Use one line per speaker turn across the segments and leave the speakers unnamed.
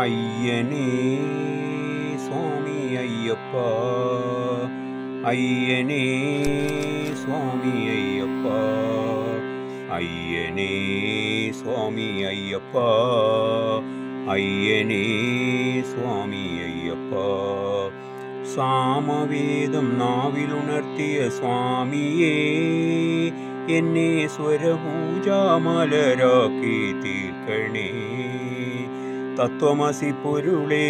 അയ്യനേ സ്വാമി അയ്യപ്പ അയ്യനേ സ്വാമി അയ്യപ്പ അയ്യനേ സ്വാമി അയ്യപ്പ അയ്യനേ സ്വാമി അയ്യപ്പ സാമവേദം നാവിലുണർത്തിയ സ്വാമിയേ എന്നെ സ്വരപൂജാമലരാക്കി തീർക്കണേ തത്വമസി പൊരുളേ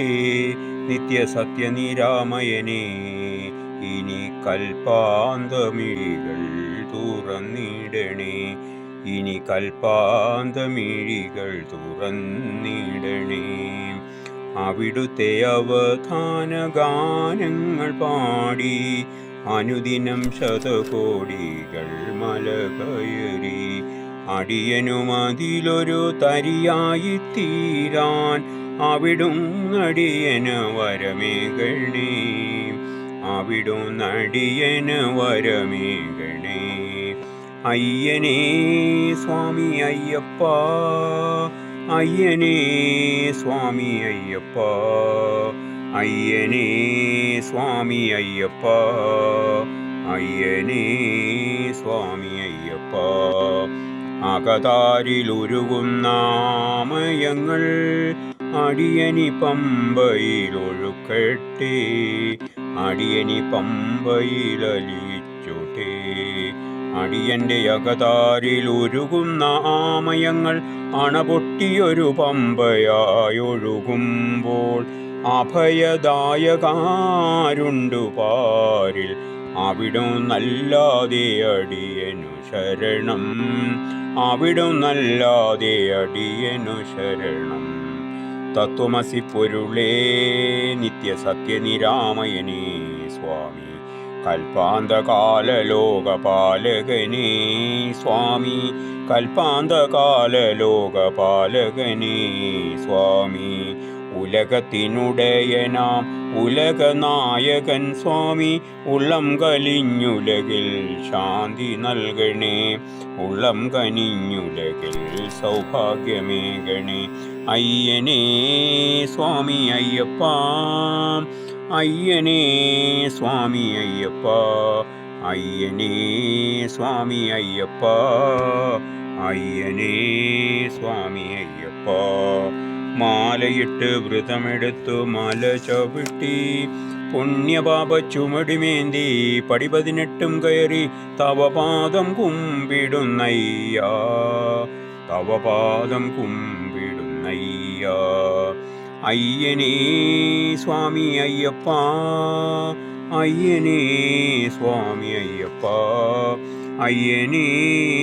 നിത്യസത്യനിരാമയനേ. ഇനി കൽപ്പാന്തമിഴികൾ തുറന്നിടണേ. ഇനി കൽപ്പാന്തമിഴികൾ തുറന്നിടണേ. അവിടുത്തെ അവധാന ഗാനങ്ങൾ പാടി അനുദിനം ശതകോടികൾ മല കയറി അടിയനും തരിയായിത്തീരാൻ തരിയായി തീരാൻ അവിടും അടിയന് വരമേകളേ അവിടും അടിയന് വരമേകളേ അയ്യനേ സ്വാമി അയ്യപ്പ അയ്യനേ സ്വാമി അയ്യപ്പ അയ്യനേ സ്വാമി അയ്യപ്പ അയ്യനേ സ്വാമി അയ്യപ്പ. അകതാരിലൊരുകുന്ന ആമയങ്ങൾ അടിയനി പമ്പയിലൊഴുക്കട്ടെ അടിയനി പമ്പയിലലിച്ചോട്ടെ അടിയന്റെ അകതാരിൽ ഒരുകുന്ന ആമയങ്ങൾ അണപൊട്ടിയൊരു പമ്പയായൊഴുകുമ്പോൾ അഭയദായകാരുണ്ടു പാരിൽ അവിടും നല്ലാതെ അടിയനു ശരണം. അവിടും നല്ലാതെ അടിയനു ശരണം. തത്വമസി പൊരുളേ നിത്യസത്യനിരാമയനേ സ്വാമി. കൽപ്പാന്തകാല ലോകപാലകനേ സ്വാമി. കൽപ്പാന്തകാല ലോകപാലകനേ സ്വാമി. ഉലകത്തിനുടയനാം ഉലകനായകൻ സ്വാമി ഉള്ളം കലിഞ്ഞുലകിൽ ശാന്തി നൽകണേ. ഉള്ളം കനിഞ്ഞുലകിൽ സൗഭാഗ്യമേകണേ അയ്യനേ സ്വാമി അയ്യപ്പ അയ്യനേ സ്വാമി അയ്യപ്പ അയ്യനേ സ്വാമി അയ്യപ്പ അയ്യനേ സ്വാമി അയ്യപ്പ. മാലയിട്ട് വ്രതമെടുത്തു മല ചവിട്ടി പുണ്യപാപ ചുമടിമേന്തി പടി പതിനെട്ടും കയറി തവപാദം കുമ്പിടുന്നയ്യ തവപാദം കുമ്പിടുന്നയ്യ അയ്യനേ സ്വാമി അയ്യപ്പ അയ്യനേ സ്വാമി അയ്യപ്പ അയ്യനേ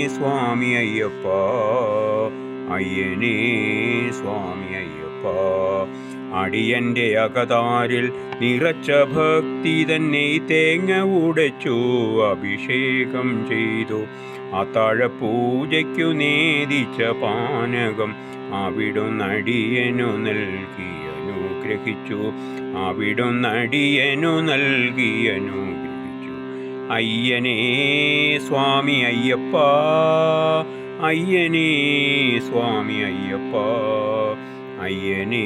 സ്വാമി അയ്യപ്പ അയ്യനേ സ്വാമി അയ്യപ്പ അടിയന്റെ അകതാരിൽ നിറച്ച ഭക്തി തന്നെ തേങ്ങ ഉടച്ചു അഭിഷേകം ചെയ്തു. അത്താഴ പൂജയ്ക്കു നേദിച്ച പാനകം അവിടുന്നടിയനു നൽകി അനുഗ്രഹിച്ചു. അവിടുന്നടിയനു നൽകി അനുഗ്രഹിച്ചു. അയ്യനേ സ്വാമി അയ്യപ്പ അയ്യനേ സ്വാമി അയ്യപ്പ അയ്യനേ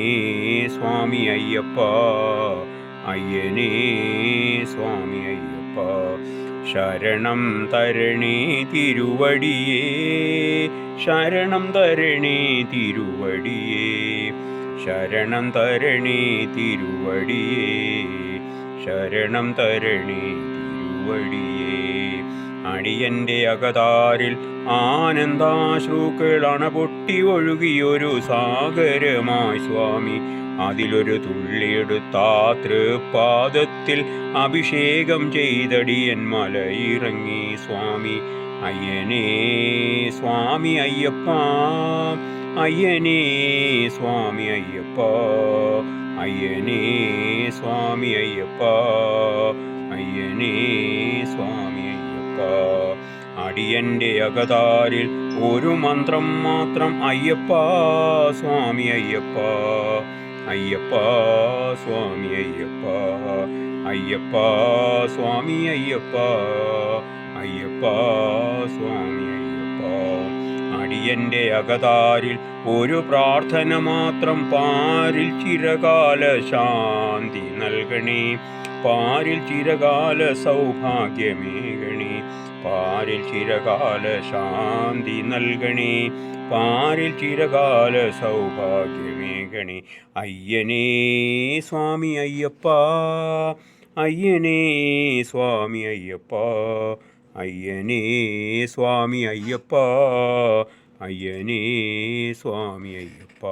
സ്വാമി അയ്യപ്പ അയ്യനേ സ്വാമി അയ്യപ്പ. ശരണം തരണേ തിരുവടിയേ ശരണം തരണേ തിരുവടിയേ ശരണം തരണേ തിരുവടിയേ ശരണം തരണേ തിരുവടിയേ. അടിയന്റെ അകതാരിൽ ആനന്ദാശ്രുക്കൾ പൊട്ടി ഒഴുകിയൊരു സാഗരമായി സ്വാമി. അതിലൊരു തുള്ളിയെടുത്താ തൃപാദത്തിൽ അഭിഷേകം ചെയ്തടിയൻ ഇറങ്ങി സ്വാമി. അയ്യനേ സ്വാമി അയ്യപ്പ അയ്യനേ സ്വാമി അയ്യപ്പ അയ്യനേ സ്വാമി അയ്യപ്പ അയ്യനേ സ്വാമി അയ്യപ്പ. അടിയന്റെ അകതാരിൽ ഒരു മന്ത്രം മാത്രം അയ്യപ്പ സ്വാമി അയ്യപ്പ അയ്യപ്പ സ്വാമി അയ്യപ്പ അയ്യപ്പ സ്വാമി അയ്യപ്പ അയ്യപ്പ സ്വാമി അയ്യപ്പ. അടിയന്റെ അകതാരിൽ ഒരു പ്രാർത്ഥന മാത്രം പാരിൽ ചിരകാല ശാന്തി നൽകണേ. പാരിൽ ചിരകാല സൗഭാഗ്യമേകണേ. പാരിൽ ചിരകാല ശാന്തി നൽകണേ പാരിൽ ചിരകാല സൗഭാഗ്യമേകണേ അയ്യനേ സ്വാമി അയ്യപ്പ അയ്യനേ സ്വാമി അയ്യപ്പ അയ്യനേ സ്വാമി അയ്യപ്പ അയ്യനേ സ്വാമി അയ്യപ്പ